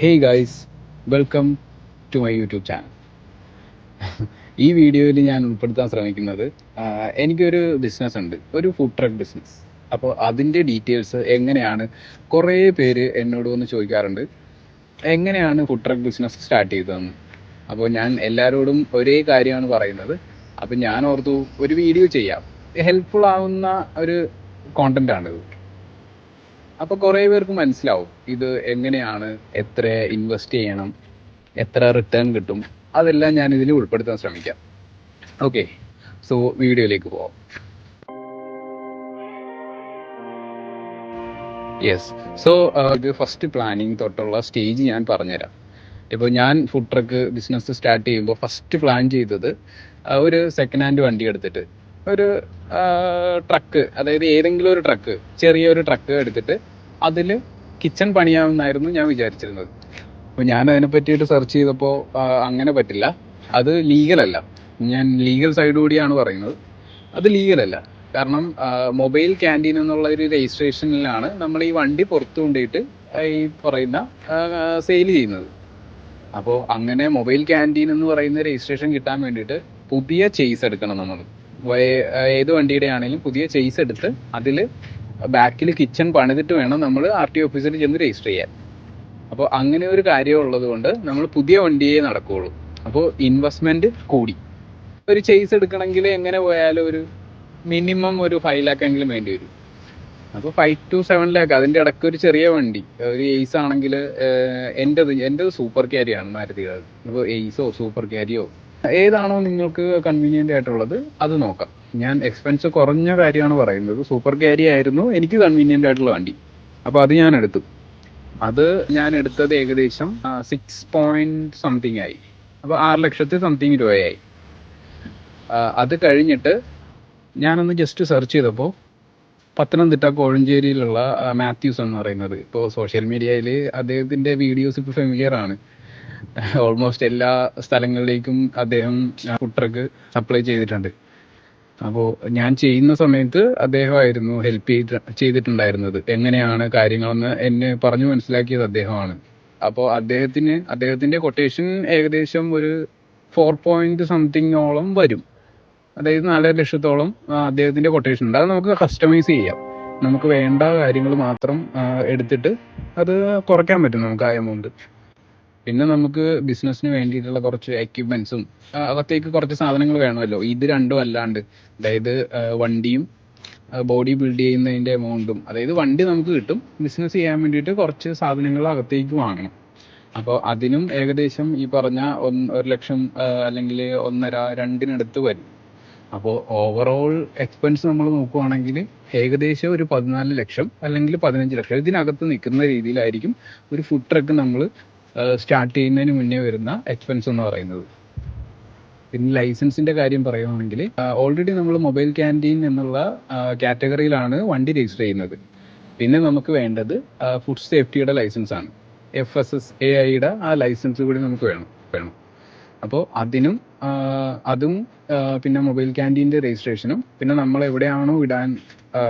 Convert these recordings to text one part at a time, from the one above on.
Hey guys welcome to my YouTube channel ഈ വീഡിയോയിൽ ഞാൻ ഉൾപ്പെടുത്താൻ ശ്രമിക്കുന്നത് എനിക്കൊരു ബിസിനസ് ഉണ്ട് ഒരു ഫുഡ് ട്രക്ക് ബിസിനസ് അപ്പോൾ അതിന്റെ ഡീറ്റെയിൽസ് എങ്ങനെയാണ് കുറേ പേര് എന്നോട് വന്ന് ചോദിക്കാറുണ്ട് എങ്ങനെയാണ് ഫുഡ് ട്രക്ക് ബിസിനസ് സ്റ്റാർട്ട് ചെയ്തതെന്ന്. അപ്പോൾ ഞാൻ എല്ലാവരോടും ഒരേ കാര്യമാണ് പറയുന്നത്. അപ്പോൾ ഞാൻ ഓർത്തു ഒരു വീഡിയോ ചെയ്യാം. ഹെൽപ്ഫുൾ ആവുന്ന ഒരു കോണ്ടന്റ് ആണിത്. അപ്പൊ കുറെ പേർക്ക് മനസ്സിലാവും. ഇത് എങ്ങനെയാണ്? എത്ര ഇൻവെസ്റ്റ് ചെയ്യണം? എത്ര റിട്ടേൺ കിട്ടും? അതെല്ലാം ഞാൻ ഇതിൽ ഉൾപ്പെടുത്താൻ ശ്രമിക്കാം. ഓക്കെ സോ വീഡിയോയിലേക്ക് പോവാം. യെസ് സോ ഇത് ഫസ്റ്റ് പ്ലാനിങ് തൊട്ടുള്ള സ്റ്റേജ് ഞാൻ പറഞ്ഞുതരാം. ഇപ്പോൾ ഞാൻ ഫുഡ് ട്രക്ക് ബിസിനസ് സ്റ്റാർട്ട് ചെയ്യുമ്പോൾ ഫസ്റ്റ് പ്ലാൻ ചെയ്തത് ഒരു സെക്കൻഡ് ഹാൻഡ് വണ്ടി എടുത്തിട്ട്. ഒരു ട്രക്ക് അതായത് ഏതെങ്കിലും ഒരു ട്രക്ക് ചെറിയൊരു ട്രക്ക് എടുത്തിട്ട് അതിൽ കിച്ചൺ പണിയാമെന്നായിരുന്നു ഞാൻ വിചാരിച്ചിരുന്നത്. അപ്പോൾ ഞാൻ അതിനെ പറ്റിയിട്ട് സെർച്ച് ചെയ്തപ്പോൾ അങ്ങനെ പറ്റില്ല. അത് ലീഗലല്ല ഞാൻ ലീഗൽ സൈഡ് കൂടിയാണ് പറയുന്നത്. അത് ലീഗലല്ല കാരണം മൊബൈൽ ക്യാന്റീൻ എന്നുള്ള ഒരു രജിസ്ട്രേഷനിലാണ് നമ്മൾ ഈ വണ്ടി പുറത്തു കൊണ്ടിട്ട് ഈ പറയുന്ന സെയിൽ ചെയ്യുന്നത്. അപ്പോൾ അങ്ങനെ മൊബൈൽ ക്യാന്റീൻ എന്ന് പറയുന്ന രജിസ്ട്രേഷൻ കിട്ടാൻ വേണ്ടിയിട്ട് പുതിയ ചെയ്സ് എടുക്കണം നമ്മൾ ഏത് വണ്ടിയുടെ ആണെങ്കിലും പുതിയ ചെയ്സ് എടുത്ത് അതിൽ ബാക്കിൽ കിച്ചൺ പണിതിട്ട് വേണം നമ്മൾ ആർ ടി ഓഫീസിൽ ചെന്ന് രജിസ്റ്റർ ചെയ്യാൻ. അപ്പോൾ അങ്ങനെ ഒരു കാര്യം ഉള്ളത് കൊണ്ട് നമ്മൾ പുതിയ വണ്ടിയെ നടക്കുകയുള്ളൂ അപ്പോൾ ഇൻവെസ്റ്റ്മെന്റ് കൂടി. ഒരു ചെയ്സ് എടുക്കണമെങ്കിൽ എങ്ങനെ പോയാലും ഒരു മിനിമം ഒരു ഫൈവ് ലാക്ക് എങ്കിലും വേണ്ടി വരും. അപ്പോൾ ഫൈവ് ടു സെവൻ ലാക്ക് അതിന്റെ ഇടയ്ക്ക് ഒരു ചെറിയ വണ്ടി. ഒരു എയ്സ് ആണെങ്കിൽ എന്റെത് എന്റെത് സൂപ്പർ ക്യാരിയാണ് മാരുതികൾ അപ്പോൾ എയ്സോ സൂപ്പർ ക്യാരിയോ ഏതാണോ നിങ്ങൾക്ക് കൺവീനിയന്റ് ആയിട്ടുള്ളത് അത് നോക്കാം. ഞാൻ എക്സ്പെൻസ് കുറഞ്ഞ കാര്യമാണ് പറയുന്നത്. സൂപ്പർ ക്യാരി ആയിരുന്നു. എനിക്ക് കൺവീനിയന്റ് ആയിട്ടുള്ള വണ്ടി. അപ്പോൾ അത് ഞാൻ എടുത്തു. അത് ഞാൻ എടുത്തത് ഏകദേശം സിക്സ് പോയിന്റ് സംതിങ് ആയി. അപ്പോൾ ആറ് ലക്ഷത്തി സംതിങ് രൂപയായി. അത് കഴിഞ്ഞിട്ട് ഞാനൊന്ന് ജസ്റ്റ് സെർച്ച് ചെയ്തപ്പോൾ പത്തനംതിട്ട കോഴഞ്ചേരിയിലുള്ള മാത്യൂസ് എന്ന് പറയുന്നത്. ഇപ്പോൾ സോഷ്യൽ മീഡിയയിൽ അദ്ദേഹത്തിന്റെ വീഡിയോസ് ഇപ്പോൾ ഫെമിലിയർ ആണ്. ഓൾമോസ്റ്റ് എല്ലാ സ്ഥലങ്ങളിലേക്കും അദ്ദേഹം ഫുഡ് ട്രക്ക് സപ്ലൈ ചെയ്തിട്ടുണ്ട്. അപ്പോൾ ഞാൻ ചെയ്യുന്ന സമയത്ത് അദ്ദേഹമായിരുന്നു ഹെൽപ്പ് ചെയ്ത് ചെയ്തിട്ടുണ്ടായിരുന്നത്. എങ്ങനെയാണ് കാര്യങ്ങളെന്ന് എന്നെ പറഞ്ഞു മനസ്സിലാക്കിയത് അദ്ദേഹമാണ്. അപ്പോൾ അദ്ദേഹത്തിന് അദ്ദേഹത്തിന്റെ കൊട്ടേഷൻ ഏകദേശം ഒരു ഫോർ പോയിന്റ് സംതിങ്ങോളം വരും. അതായത് നാലര ലക്ഷത്തോളം അദ്ദേഹത്തിന്റെ കൊട്ടേഷൻ ഉണ്ട്. അത് നമുക്ക് കസ്റ്റമൈസ് ചെയ്യാം. നമുക്ക് വേണ്ട കാര്യങ്ങൾ മാത്രം എടുത്തിട്ട് അത് കുറയ്ക്കാൻ പറ്റും നമുക്ക് ആ എമൗണ്ട് പിന്നെ നമുക്ക് ബിസിനസ്സിന് വേണ്ടിയിട്ടുള്ള കുറച്ച് എക്യുപ്മെന്റ്സും അകത്തേക്ക് കുറച്ച് സാധനങ്ങൾ വേണമല്ലോ. ഇത് രണ്ടും അല്ലാണ്ട്. അതായത് വണ്ടിയും ബോഡി ബിൽഡ് ചെയ്യുന്നതിന്റെ എമൗണ്ടും അതായത് വണ്ടി നമുക്ക് കിട്ടും. ബിസിനസ് ചെയ്യാൻ വേണ്ടിയിട്ട് കുറച്ച് സാധനങ്ങൾ അകത്തേക്ക് വാങ്ങണം. അപ്പോൾ അതിനും ഏകദേശം ഈ പറഞ്ഞ ഒന്ന് ഒരു ലക്ഷം അല്ലെങ്കിൽ ഒന്നര രണ്ടിനടുത്ത് വരും. അപ്പോൾ ഓവറോൾ എക്സ്പെൻസ് നമ്മൾ നോക്കുവാണെങ്കിൽ ഏകദേശം ഒരു പതിനാല് ലക്ഷം അല്ലെങ്കിൽ പതിനഞ്ച് ലക്ഷം. ഇതിനകത്ത് നിൽക്കുന്ന രീതിയിലായിരിക്കും ഒരു ഫുഡ് ട്രക്ക് നമ്മൾ സ്റ്റാർട്ട് ചെയ്യുന്നതിന് മുന്നേ വരുന്ന എക്സ്പെൻസ് എന്ന് പറയുന്നത്. പിന്നെ ലൈസൻസിന്റെ കാര്യം പറയുകയാണെങ്കിൽ ഓൾറെഡി നമ്മൾ മൊബൈൽ ക്യാന്റീൻ എന്നുള്ള കാറ്റഗറിയിലാണ് വണ്ടി രജിസ്റ്റർ ചെയ്യുന്നത്. പിന്നെ നമുക്ക് വേണ്ടത് ഫുഡ് സേഫ്റ്റിയുടെ ലൈസൻസ് ആണ്. എഫ് എസ് എസ് എ ഐയുടെ ആ ലൈസൻസ് കൂടി നമുക്ക് വേണം വേണം. അപ്പോൾ അതിനും അതും പിന്നെ മൊബൈൽ ക്യാന്റീന്റെ രജിസ്ട്രേഷനും പിന്നെ നമ്മൾ എവിടെയാണോ ഇടാൻ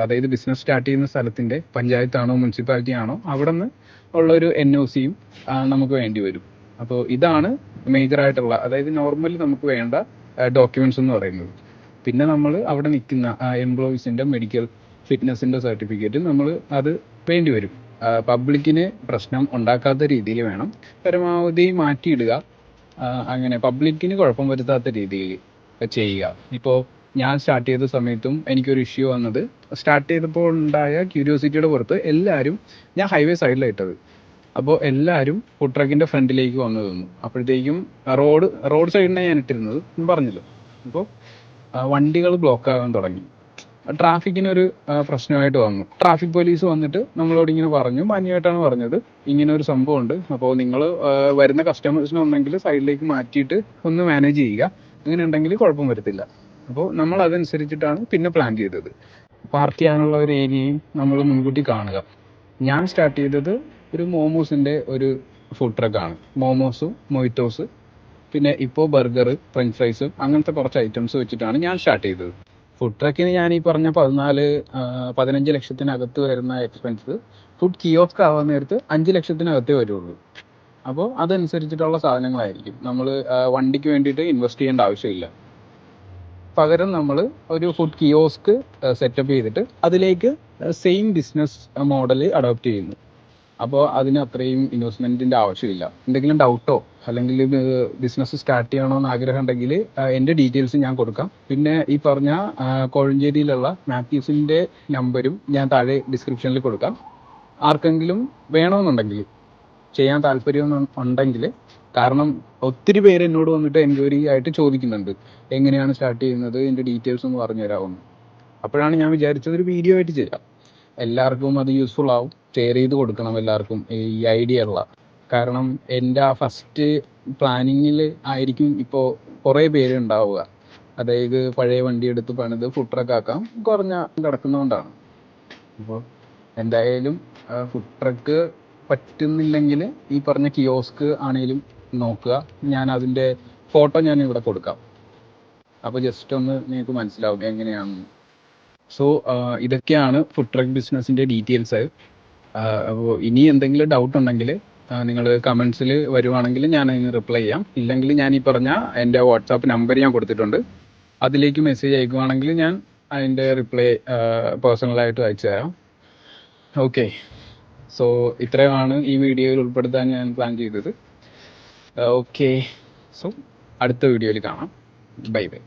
അതായത് ബിസിനസ് സ്റ്റാർട്ട് ചെയ്യുന്ന സ്ഥലത്തിന്റെ പഞ്ചായത്താണോ മുനിസിപ്പാലിറ്റി ആണോ അവിടെ നിന്ന് ഉള്ളൊരു എൻ ഒ സിയും നമുക്ക് വേണ്ടി വരും. അപ്പോൾ ഇതാണ് മേജർ ആയിട്ടുള്ള അതായത് നോർമലി നമുക്ക് വേണ്ട ഡോക്യുമെന്റ്സ് എന്ന് പറയുന്നത്. പിന്നെ നമ്മൾ അവിടെ നിൽക്കുന്ന എംപ്ലോയീസിന്റെ മെഡിക്കൽ ഫിറ്റ്നസിന്റെ സർട്ടിഫിക്കറ്റ് നമ്മൾ അത് വേണ്ടി വരും. പബ്ലിക്കിന് പ്രശ്നം ഉണ്ടാക്കാത്ത രീതിയിൽ വേണം. പരമാവധി മാറ്റിയിടുക. അങ്ങനെ പബ്ലിക്കിന് കുഴപ്പം വരുത്താത്ത രീതിയിൽ ചെയ്യുക. ഇപ്പോൾ ഞാൻ സ്റ്റാർട്ട് ചെയ്ത സമയത്തും എനിക്കൊരു ഇഷ്യൂ വന്നത്. സ്റ്റാർട്ട് ചെയ്തപ്പോൾ ഉണ്ടായ ക്യൂരിയോസിറ്റിയുടെ പുറത്ത് എല്ലാവരും ഞാൻ ഹൈവേ സൈഡിലാണ് ഇട്ടത് അപ്പോൾ എല്ലാവരും ഫുഡ് ട്രക്കിന്റെ ഫ്രണ്ടിലേക്ക് വന്നു തന്നു അപ്പോഴത്തേക്കും റോഡ് റോഡ് സൈഡിനാണ് ഞാൻ ഇട്ടിരുന്നത് പറഞ്ഞല്ലോ. അപ്പോൾ വണ്ടികൾ ബ്ലോക്ക് ആകാൻ തുടങ്ങി. ട്രാഫിക്കിനൊരു പ്രശ്നമായിട്ട് വന്നു. ട്രാഫിക് പോലീസ് വന്നിട്ട് നമ്മളോട് ഇങ്ങനെ പറഞ്ഞു. മാന്യമായിട്ടാണ് പറഞ്ഞത്. ഇങ്ങനെ ഒരു സംഭവം ഉണ്ട് അപ്പോൾ നിങ്ങൾ വരുന്ന കസ്റ്റമേഴ്സിനെ ഒന്നെങ്കിൽ സൈഡിലേക്ക് മാറ്റിയിട്ട് ഒന്ന് മാനേജ് ചെയ്യുക. അങ്ങനെ ഉണ്ടെങ്കിൽ കുഴപ്പം വരത്തില്ല. അപ്പോൾ നമ്മൾ അതനുസരിച്ചിട്ടാണ് പിന്നെ പ്ലാൻ ചെയ്തത്. പാർക്ക് ചെയ്യാനുള്ള ഒരു ഏരിയയും നമ്മൾ മുൻകൂട്ടി കാണുക. ഞാൻ സ്റ്റാർട്ട് ചെയ്തത് ഒരു മോമോസിന്റെ ഒരു ഫുഡ് ട്രക്കാണ് മോമോസും മൊയ്ത്തോസ് പിന്നെ ഇപ്പോൾ ബർഗർ ഫ്രഞ്ച് ഫ്രൈസ് അങ്ങനത്തെ കുറച്ച് ഐറ്റംസ് വെച്ചിട്ടാണ് ഞാൻ സ്റ്റാർട്ട് ചെയ്തത്. ഫുഡ് ട്രക്കിന് ഞാൻ ഈ പറഞ്ഞ പതിനാല് പതിനഞ്ച് ലക്ഷത്തിനകത്ത് വരുന്ന എക്സ്പെൻസ് ഫുഡ് കിയോസ്ക് ആവാൻ നേരത്ത് അഞ്ച് ലക്ഷത്തിനകത്തേ വരുള്ളൂ. അപ്പോൾ അതനുസരിച്ചിട്ടുള്ള സാധനങ്ങളായിരിക്കും. നമ്മൾ വണ്ടിക്ക് വേണ്ടിയിട്ട് ഇൻവെസ്റ്റ് ചെയ്യേണ്ട ആവശ്യമില്ല. പകരം നമ്മൾ ഒരു ഫുഡ് കിയോസ്ക് സെറ്റപ്പ് ചെയ്തിട്ട് അതിലേക്ക് സെയിം ബിസിനസ് മോഡൽ അഡോപ്റ്റ് ചെയ്യുന്നു. അപ്പോൾ അതിന് അത്രയും ഇൻവെസ്റ്റ്മെന്റിന്റെ ആവശ്യമില്ല. എന്തെങ്കിലും ഡൗട്ടോ അല്ലെങ്കിൽ ബിസിനസ് സ്റ്റാർട്ട് ചെയ്യണോ എന്ന് ആഗ്രഹം ഉണ്ടെങ്കിൽ എന്റെ ഡീറ്റെയിൽസ് ഞാൻ കൊടുക്കാം. പിന്നെ ഈ പറഞ്ഞ കോഴഞ്ചേരിയിലുള്ള മാത്യൂസിന്റെ നമ്പരും ഞാൻ താഴെ ഡിസ്ക്രിപ്ഷനിൽ കൊടുക്കാം. ആർക്കെങ്കിലും വേണമെന്നുണ്ടെങ്കിൽ ചെയ്യാൻ താല്പര്യം ഉണ്ടെങ്കിൽ കാരണം ഒത്തിരി പേര് എന്നോട് വന്നിട്ട് എൻക്വയറി ആയിട്ട് ചോദിക്കുന്നുണ്ട്. എങ്ങനെയാണ് സ്റ്റാർട്ട് ചെയ്യുന്നത്? എന്റെ ഡീറ്റെയിൽസ് ഒന്ന് പറഞ്ഞു തരാമെന്ന് അപ്പോഴാണ് ഞാൻ വിചാരിച്ചത് ഒരു വീഡിയോ ആയിട്ട് ചെയ്യാം. എല്ലാവർക്കും അത് യൂസ്ഫുൾ ആവും. ഷെയർ ചെയ്ത് കൊടുക്കണം എല്ലാവർക്കും ഈ ഐഡിയ ഉള്ള. കാരണം എന്റെ ആ ഫസ്റ്റ് പ്ലാനിങ്ങിൽ ആയിരിക്കും ഇപ്പോൾ കുറേ പേര് ഉണ്ടാവുക. അതായത് പഴയ വണ്ടി എടുത്ത് പണിത് ഫുഡ് ട്രക്ക് ആക്കാം. കുറഞ്ഞ കിടക്കുന്നതുകൊണ്ടാണ് അപ്പോൾ എന്തായാലും ഫുഡ് ട്രക്ക് പറ്റുന്നില്ലെങ്കിൽ ഈ പറഞ്ഞ കിയോസ്ക് ആണേലും നോക്കുക. ഞാൻ അതിന്റെ ഫോട്ടോ ഞാൻ ഇവിടെ കൊടുക്കാം. അപ്പോൾ ജസ്റ്റ് ഒന്ന് നിങ്ങൾക്ക് മനസ്സിലാവും എങ്ങനെയാണെന്ന് സോ ഇതൊക്കെയാണ് ഫുഡ് ട്രക്ക് ബിസിനസ്സിന്റെ ഡീറ്റെയിൽസ് അപ്പോൾ ഇനി എന്തെങ്കിലും ഡൗട്ട് ഉണ്ടെങ്കിൽ നിങ്ങൾ കമൻസിൽ വരുവാണെങ്കിൽ ഞാൻ അതിന് റിപ്ലൈ ചെയ്യാം. ഇല്ലെങ്കിൽ ഞാൻ ഈ പറഞ്ഞ എന്റെ വാട്സാപ്പ് നമ്പർ ഞാൻ കൊടുത്തിട്ടുണ്ട്. അതിലേക്ക് മെസ്സേജ് അയക്കുവാണെങ്കിൽ ഞാൻ അതിന്റെ റിപ്ലൈ പേഴ്സണലായിട്ട് അയച്ചു തരാം. ഓക്കെ സോ ഇത്രയുമാണ് ഈ വീഡിയോയിൽ ഉൾപ്പെടുത്താൻ ഞാൻ പ്ലാൻ ചെയ്തത്. ഓക്കെ സോ അടുത്ത വീഡിയോയിൽ കാണാം. Bye bye